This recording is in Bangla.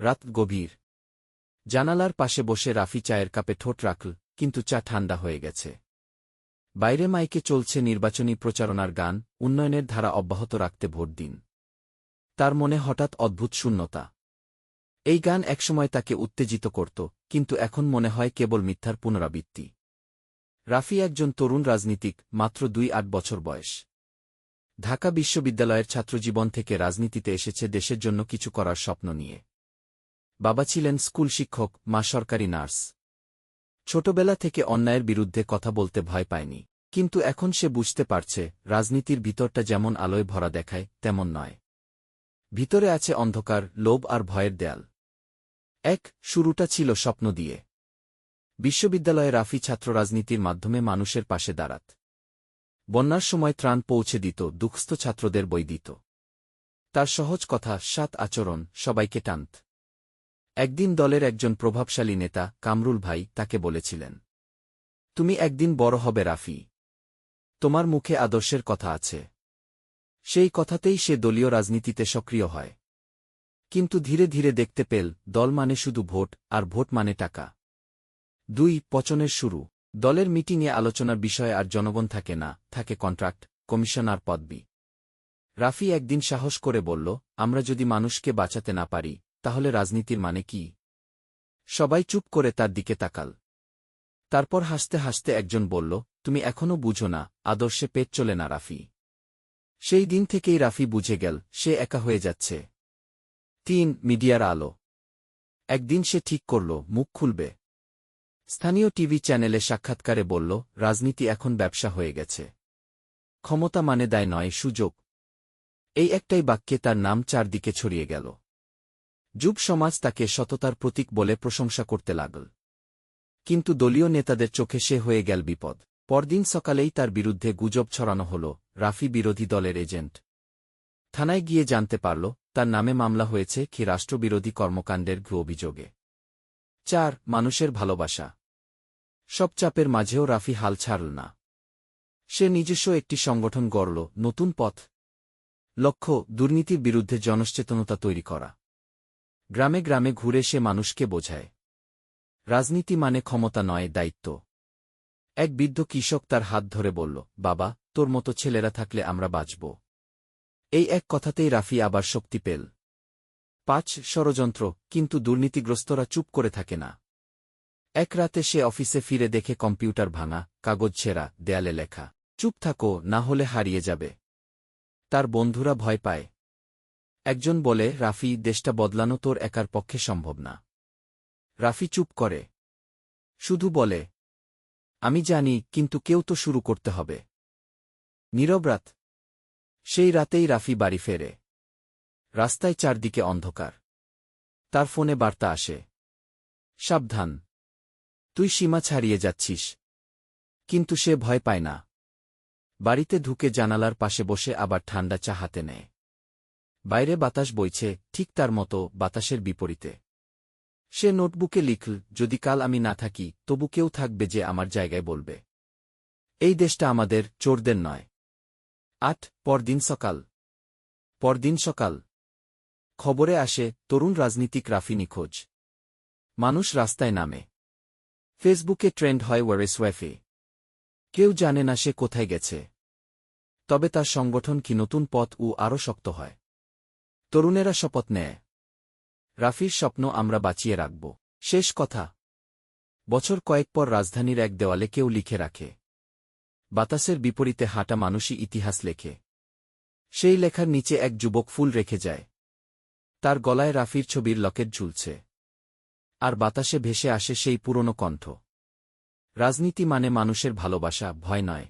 রাত গভীর। জানালার পাশে বসে রাফি চায়ের কাপে ঠোঁট রাখল, কিন্তু চা ঠান্ডা হয়ে গেছে। বাইরে মাইকে চলছে নির্বাচনী প্রচারণার গান, উন্নয়নের ধারা অব্যাহত রাখতে ভোট দিন। তার মনে হঠাৎ অদ্ভুত শূন্যতা। এই গান একসময় তাকে উত্তেজিত করত, কিন্তু এখন মনে হয় কেবল মিথ্যার পুনরাবৃত্তি। রাফি একজন তরুণ রাজনীতিক, মাত্র দুই আট বছর বয়স। ঢাকা বিশ্ববিদ্যালয়ের ছাত্রজীবন থেকে রাজনীতিতে এসেছে দেশের জন্য কিছু করার স্বপ্ন নিয়ে। বাবা ছিলেন স্কুল শিক্ষক, মা সরকারি নার্স। ছোটবেলা থেকে অন্যায়ের বিরুদ্ধে কথা বলতে ভয় পায়নি। কিন্তু এখন সে বুঝতে পারছে, রাজনীতির ভিতরটা যেমন আলোয় ভরা দেখায়, তেমন নয়। ভিতরে আছে অন্ধকার, লোভ আর ভয়ের দেয়াল। এক, শুরুটা ছিল স্বপ্ন দিয়ে। বিশ্ববিদ্যালয়ে রাফি ছাত্র রাজনীতির মাধ্যমে মানুষের পাশে দাঁড়াত। বন্যার সময় ত্রাণ পৌঁছে দিত, দুঃস্থ ছাত্রদের বই দিত। তার সহজ কথা, সাত আচরণ, সবাইকে টানত। একদিন দলের একজন প্রভাবশালী নেতা, কামরুল ভাই, তাকে বলেছিলেন, তুমি একদিন বড় হবে রাফি। তোমার মুখে আদর্শের কথা আছে। সেই কথাতেই সে দলীয় রাজনীতিতে সক্রিয় হয়। কিন্তু ধীরে ধীরে দেখতে পেল, দল মানে শুধু ভোট, আর ভোট মানে টাকা। দুই, পচনের শুরু। দলের মিটিংয়ে আলোচনার বিষয়ে আর জনগণ থাকে না, থাকে কন্ট্রাক্ট, কমিশনার পদবি। রাফি একদিন সাহস করে বলল, আমরা যদি মানুষকে বাঁচাতে না পারি তাহলে রাজনীতির মানে কি? সবাই চুপ করে তার দিকে তাকাল। তারপর হাসতে হাসতে একজন বলল, তুমি এখনও বুঝো না, আদর্শে পেট চলে না রাফি। সেই দিন থেকেই রাফি বুঝে গেল, সে একা হয়ে যাচ্ছে। তিন, মিডিয়ার আলো। একদিন সে ঠিক করল, মুখ খুলবে। স্থানীয় টিভি চ্যানেলে সাক্ষাৎকারে বলল, রাজনীতি এখন ব্যবসা হয়ে গেছে। ক্ষমতা মানে দায় নয়, সুযোগ। এই একটাই বাক্যে তার নাম চারদিকে ছড়িয়ে গেল। যুব সমাজ তাকে সততার প্রতীক বলে প্রশংসা করতে লাগল। কিন্তু দলীয় নেতাদের চোখে সে হয়ে গেল বিপদ। পরদিন সকালেই তার বিরুদ্ধে গুজব ছড়ানো হল রাফি বিরোধী দলের এজেন্ট। থানায় গিয়ে জানতে পারল, তার নামে মামলা হয়েছে কি রাষ্ট্রবিরোধী কর্মকাণ্ডের ঘু অভিযোগে। চার, মানুষের ভালোবাসা। সব চাপের মাঝেও রাফি হাল ছাড়ল না। সে নিজস্ব একটি সংগঠন গড়ল, নতুন পথ। লক্ষ্য, দুর্নীতির বিরুদ্ধে জনসচেতনতা তৈরি করা। গ্রামে গ্রামে ঘুরে সে মানুষকে বোঝায়। রাজনীতি মানে ক্ষমতা নয়, দায়িত্ব। এক বৃদ্ধ কৃষক তার হাত ধরে বলল, বাবা, তোর মতো ছেলেরা থাকলে আমরা বাঁচব। এই এক কথাতেই রাফি আবার শক্তি পেল। পাঁচ, ষড়যন্ত্র, কিন্তু দুর্নীতিগ্রস্তরা চুপ করে থাকে না। এক রাতে সে অফিসে ফিরে দেখে কম্পিউটার ভাঙা, কাগজ ছেঁড়া, দেয়ালে লেখা, চুপ থাকো, না হলে হারিয়ে যাবে। তার বন্ধুরা ভয় পায়। একজন বলে, রাফি, দেশটা বদলানো তোর একার পক্ষে সম্ভব না। রাফি চুপ করে। শুধু বলে, আমি জানি, কিন্তু কেউ তো শুরু করতে হবে। নীরব রাত। সেই রাতেই রাফি বাড়ি ফেরে। রাস্তায় চারদিকে অন্ধকার। তার ফোনে বার্তা আসে, সাবধান। তুই সীমা ছাড়িয়ে যাচ্ছিস। কিন্তু সে ভয় পায় না। বাড়িতে ঢুকে জানালার পাশে বসে আবার ঠান্ডা চা হাতে নেয়। বাইরে বাতাস বইছে, ঠিক তার মতো বাতাসের বিপরীতে। সে নোটবুকে লিখল, যদি কাল আমি না থাকি, তবু কেউ থাকবে যে আমার জায়গায় বলবে। এই দেশটা আমাদের, চোরদের নয়। আট, পরদিন সকাল। পরদিন সকাল। খবরে আসে, তরুণ রাজনীতিক রাফি নিখোঁজ। মানুষ রাস্তায় নামে। ফেসবুকে ট্রেন্ড হয় ওয়ারেসওয়াফে কেউ জানে না সে কোথায় গেছে। তবে তার সংগঠন কি নতুন পথ ও আরও শক্ত হয়। তরুণেরা শপথ নেয়। রাফির স্বপ্ন আমরা বাঁচিয়ে রাখব। শেষ কথা। বছর কয়েক পর রাজধানীর এক দেওয়ালে কেউ লিখে রাখে। বাতাসের বিপরীতে হাঁটা মানুষই ইতিহাস লেখে। সেই লেখার নিচে এক যুবক ফুল রেখে যায়। তার গলায় রাফির ছবির লকেট ঝুলছে। আর বাতাসে ভেসে আসে সেই পুরনো কণ্ঠ। রাজনীতি মানে মানুষের ভালোবাসা, ভয় নয়।